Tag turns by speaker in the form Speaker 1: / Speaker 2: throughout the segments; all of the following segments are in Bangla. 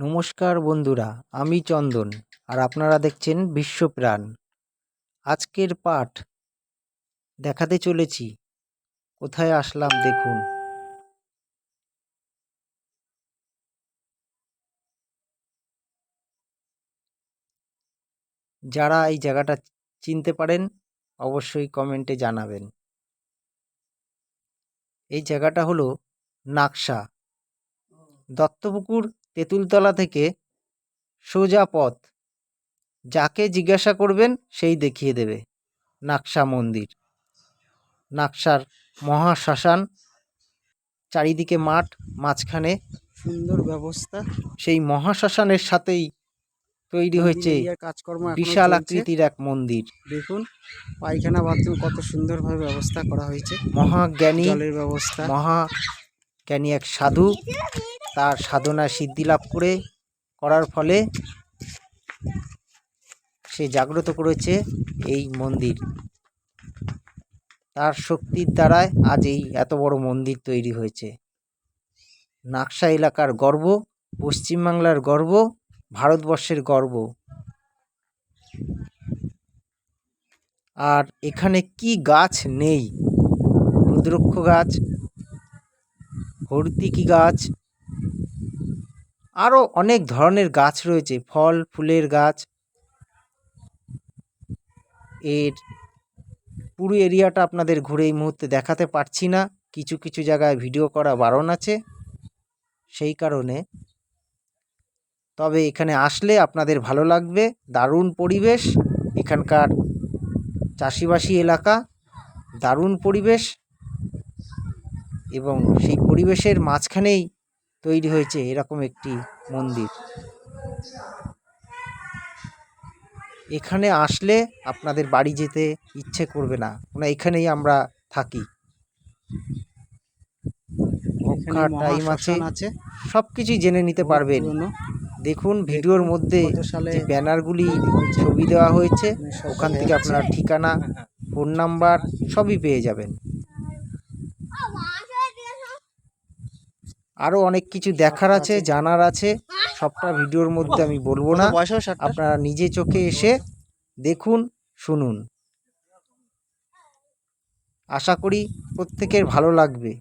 Speaker 1: নমস্কার বন্ধুরা, আমি চন্দন আর আপনারা দেখছেন বিশ্বপ্রাণ। আজকের পাঠ দেখাতে চলেছি, কোথায় আসলাম দেখুন। যারা এই জায়গাটা চিনতে পারেন, অবশ্যই কমেন্টে জানাবেন। এই জায়গাটা হলো নাকশা দত্তপুকুর তেঁতুলতলা থেকে সোজা পথ। যাকে জিজ্ঞাসা করবেন সেই দেখিয়ে দেবে। নাকশা মন্দির। নাকশার মহাশ্মশান। চারিদিকে মাঠ মাঝখানে
Speaker 2: সুন্দর ব্যবস্থা।
Speaker 1: সেই মহাশ্মশানের সাথেই তৈরি হয়েছে
Speaker 2: কাজকর্ম
Speaker 1: বিশাল আকৃতির এক মন্দির।
Speaker 2: দেখুন পায়খানা বাথরুম কত সুন্দরভাবে ব্যবস্থা করা হয়েছে।
Speaker 1: মহাজ্ঞানী
Speaker 2: জলের ব্যবস্থা।
Speaker 1: মহাজ্ঞানী এক সাধু তার সাধনা সিদ্ধি লাভ করে, করার ফলে সে জাগ্রত করেছে এই মন্দির। তার শক্তির দ্বারায় আজ এই এত বড় মন্দির তৈরি হয়েছে। নাকশা এলাকার গর্ব, পশ্চিমবাংলার গর্ব, ভারতবর্ষের গর্ব। আর এখানে কি গাছ নেই? রুদ্রক্ষ গাছ, হর্তিকি গাছ আরও অনেক ধরনের গাছ রয়েছে। ফল, ফুলের গাছ। এর পুরো এরিয়াটা আপনাদের ঘুরে এই মুহূর্তে দেখাতে পারছি না। কিছু কিছু জায়গায় ভিডিও করা বারণ আছে। সেই কারণে তবে এখানে আসলে আপনাদের ভালো লাগবে। দারুণ পরিবেশ। এখানকার চাষিবাসী এলাকা দারুণ পরিবেশ। এবং সেই পরিবেশের মাঝখানেই তৈরি হয়েছে এরকম একটি মন্দির। এখানে আসলে আপনাদের বাড়ি যেতে ইচ্ছে করবে না। না এখানেই আমরা থাকি। টাইম আছে। সব কিছুই জেনে নিতে পারবেন। দেখুন ভিডিওর মধ্যে যে ব্যানারগুলি ছবি দেওয়া হয়েছে ওখান থেকে আপনার ঠিকানা ফোন নাম্বার সবই পেয়ে যাবেন। আরও অনেক কিছু দেখার আছে জানার আছে। সবটা ভিডিওর মধ্যে আমি বলব না। আপনারা নিজে চোখে এসে দেখুন শুনুন। আশা করি প্রত্যেকের ভালো লাগবে।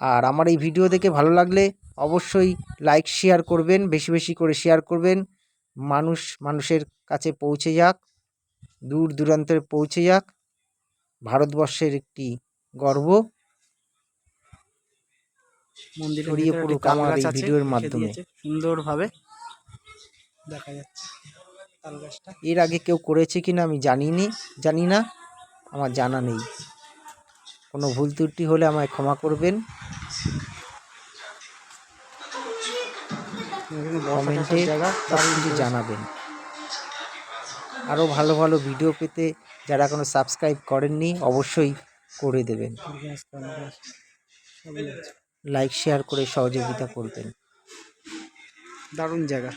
Speaker 1: আর আমার এই ভিডিও দেখে ভালো লাগলে অবশ্যই লাইক শেয়ার করবেন বেশি বেশি করে শেয়ার করবেন। মানুষ মানুষের কাছে পৌঁছে যাক দূর দূরান্তে পৌঁছে যাক। ভারতবর্ষের একটি গর্ব।
Speaker 2: মন্দিরের
Speaker 1: ছড়িয়ে
Speaker 2: ভিতরে
Speaker 1: পড়ুক আমার এই ভিডিওর মাধ্যমে।
Speaker 2: সুন্দরভাবে দেখা যাচ্ছে তাল গাছটা।
Speaker 1: এর আগে কেউ করেছে কিনা আমি জানিনি জানি না আমার জানা নেই। কোনো ভুল ত্রুটি হলে আমায় ক্ষমা করবেন। কমেন্টে সব কিছু জানাবেন। আরও ভালো ভালো ভিডিও পেতে যারা কোনো সাবস্ক্রাইব করেননি অবশ্যই করে দেবেন। লাইক শেয়ার করে সহযোগিতা করবেন।
Speaker 2: দারুণ জায়গা।